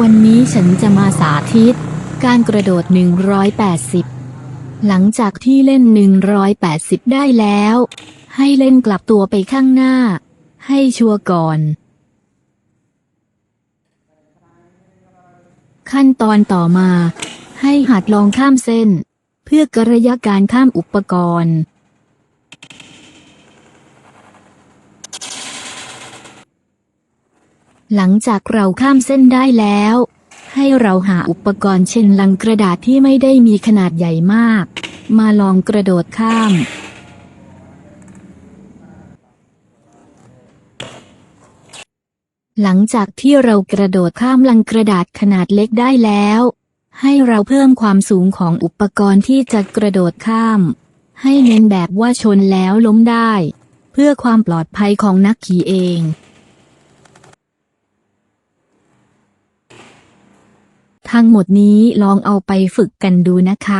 วันนี้ฉันจะมาสาธิต การกระโดด 180 หลังจากที่เล่น 180 ได้แล้ว ให้เล่นกลับตัวไปข้างหน้า ให้ชัวร์ก่อน ขั้นตอนต่อมา ให้หัดลองข้ามเส้น เพื่อกระยะการข้ามอุปกรณ์ หลังจากเราข้ามเส้นได้แล้ว ให้เราหาอุปกรณ์เช่นลังกระดาษที่ไม่ได้มีขนาดใหญ่มาก มาลองกระโดดข้ามหลังจากที่เรากระโดดข้ามลังกระดาษขนาดเล็กได้แล้ว ให้เราเพิ่มความสูงของอุปกรณ์ที่จะกระโดดข้าม ให้เน้นแบบว่าชนแล้วล้มได้ เพื่อความปลอดภัยของนักขี่เอง ทั้งหมดนี้ลองเอาไปฝึกกันดูนะคะ